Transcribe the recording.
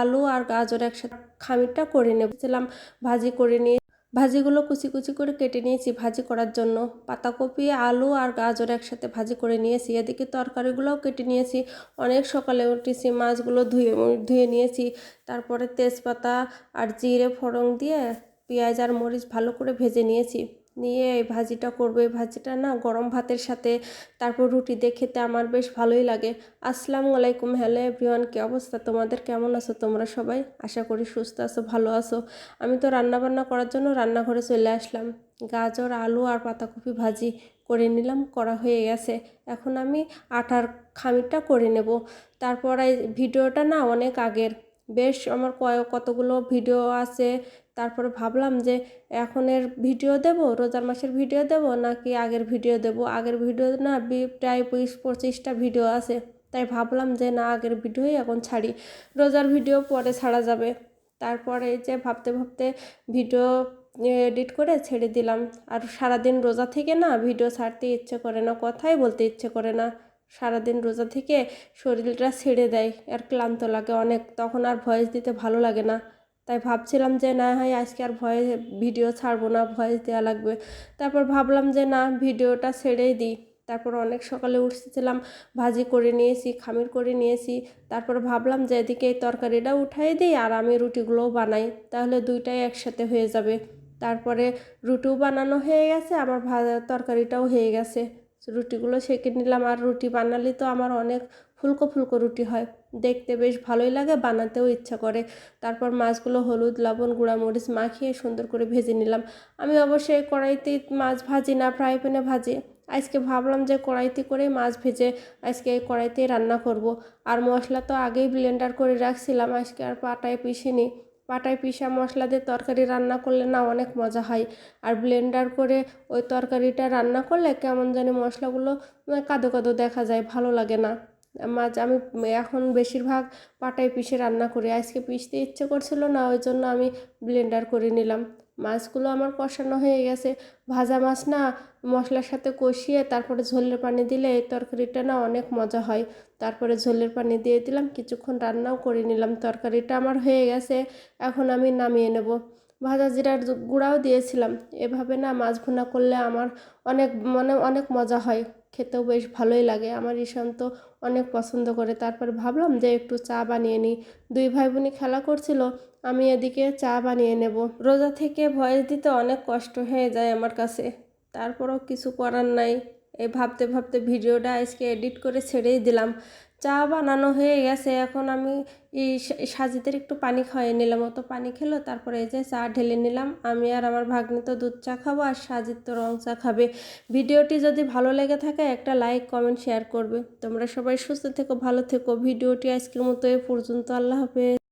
আলু আর গাজর একসাথে খামিরটা করে নেবছিলাম ভাজি করে নিয়ে। ভাজিগুলো কুচি কুচি করে কেটে নিয়েছি ভাজি করার জন্য। পাতাকপি, আলু আর গাজর একসাথে ভাজি করে নিয়েছি। এদিকে তরকারিগুলোও কেটে নিয়েছি। অনেক সকালে উঠেছি, মাছগুলো ধুয়ে ধুয়ে নিয়েছি। তারপরে তেজপাতা আর জিরে ফোড়ন দিয়ে পেঁয়াজ আর মরিচ ভালো করে ভেজে নিয়েছি। নিয়ে এই ভাজিটা করব। এই ভাজিটা না গরম ভাতের সাথে, তারপর রুটি দিয়ে খেতে আমার বেশ ভালোই লাগে। আসসালামু আলাইকুম, হ্যালো এভরিওয়ান, কী অবস্থা তোমাদের? কেমন আছো তোমরা সবাই? আশা করি সুস্থ আছো, ভালো আছো। আমি তো রান্না বান্না করার জন্য রান্নাঘরে চলে আসলাম। গাজর, আলু আর পাতাকপি ভাজি করে নিলাম, করা হয়ে গেছে। এখন আমি আটার খামিরটা করে নেব। তারপর এই ভিডিওটা না অনেক আগের। বেশ আমার কয়, কতগুলো ভিডিও আছে, তারপরে ভাবলাম যে এখনের ভিডিও দেব, রোজার মাসের ভিডিও দেব, নাকি আগের ভিডিও দেব? আগের ভিডিও না প্রায় বিশ পঁচিশটা ভিডিও আছে, তাই ভাবলাম যে না আগের ভিডিওই এখন ছাড়ি। রোজার ভিডিও পরে ছাড়া যাবে। তারপরে যে ভাবতে ভাবতে ভিডিও এডিট করে ছেড়ে দিলাম। আর সারাদিন রোজা থেকে না ভিডিও ছাড়তে ইচ্ছে করে না, কথাই বলতে ইচ্ছে করে না। সারাদিন রোজা থেকে শরীরটা ছেড়ে দেয়, আর ক্লান্ত লাগে অনেক। তখন আর ভয়েস দিতে ভালো লাগে না। তাই ভাবছিলাম যে, না হয় আজকে আর ভয়েস ভিডিও ছাড়বো না, ভয়েস দেওয়া লাগবে। তারপর ভাবলাম যে, না, ভিডিওটা ছেড়েই দিই। তারপর অনেক সকালে উঠছিলাম, ভাজি করে নিয়েছি, খামির করে নিয়েছি। তারপর ভাবলাম যে, এদিকে এই তরকারিটা উঠাই দিই, আর আমি রুটিগুলোও বানাই। তাহলে দুইটাই একসাথে হয়ে যাবে। তারপরে রুটিও বানানো হয়ে গেছে, আমার তরকারিটাও হয়ে গেছে। রুটিগুলো সেঁকে নিলাম। আর রুটি বানালে তো আমার অনেক ফুলকো ফুলকো রুটি হয়। দেখতে বেশ ভালোই লাগে, বানাতেও ইচ্ছা করে। তারপর মাছগুলো হলুদ, লবণ, গুঁড়ামরিচ মাখিয়ে সুন্দর করে ভেজে নিলাম। আমি অবশ্যই কড়াইতে মাছ ভাজি না, ফ্রাই প্যানে ভাজি। আজকে ভাবলাম যে কড়াইতে করেই মাছ ভেজে আজকে এই কড়াইতেই রান্না করব। আর মশলা তো আগেই ব্লেন্ডার করে রাখছিলাম, আজকে আর পাটায় পিষিনি। পাটায় পিসা মশলা দিয়ে তরকারি রান্না করলে না অনেক মজা হয়। আর ব্লেন্ডার করে ওই তরকারিটা রান্না করলে কেমন জানি মশলাগুলো কাদো কাদো দেখা যায়, ভালো লাগে না। মাছ আমি এখন বেশিরভাগ পাটায় পিষে রান্না করি। আজকে পিষতে ইচ্ছে করছিল না, ওই জন্য আমি ব্লেন্ডার করে নিলাম। মাছগুলো আমার কষানো হয়ে গেছে। ভাজা মাছ না, মশলার সাথে কষিয়ে তারপরে ঝোলের পানি দিলে এই তরকারিটা না অনেক মজা হয়। তারপরে ঝোলের পানি দিয়ে দিলাম, কিছুক্ষণ রান্নাও করে নিলাম। তরকারিটা আমার হয়ে গেছে, এখন আমি নামিয়ে নেব। ভাজা জিরার গুঁড়াও দিয়েছিলাম। এভাবে না মাছ ভুনা করলে আমার অনেক মানে অনেক মজা হয়। খেতেও বেশ ভালোই লাগে। আমার ঈশান্ত অনেক পছন্দ করে। তারপর ভাবলাম যে একটু চা বানিয়ে নিই। দুই ভাই বোনই খেলা করছিল, আমি এদিকে চা বানিয়ে নেব। রোজা থেকে ভয়েস দিতে অনেক কষ্ট হয়ে যায় আমার কাছে। তারপরও কিছু করার নাই। এই ভাবতে ভাবতে ভিডিওটা আজকে এডিট করে ছেড়েই দিলাম। চা বানানো হয়ে গেছে। এখন আমি এই সাজিদের একটু পানি খাওয়াই নিলাম। অত পানি খেলো, তারপরে এই যে চা ঢেলে নিলাম। আমি আর আমার ভাগ্নি তো দুধ চা খাব আর সাজিদ তো রং চা খাবে। ভিডিওটি যদি ভালো লেগে থাকে, একটা লাইক, কমেন্ট, শেয়ার করবে। তোমরা সবাই সুস্থ থেকো, ভালো থেকো। ভিডিওটি আজকের মতো এ পর্যন্ত। আল্লাহ হাফেজ।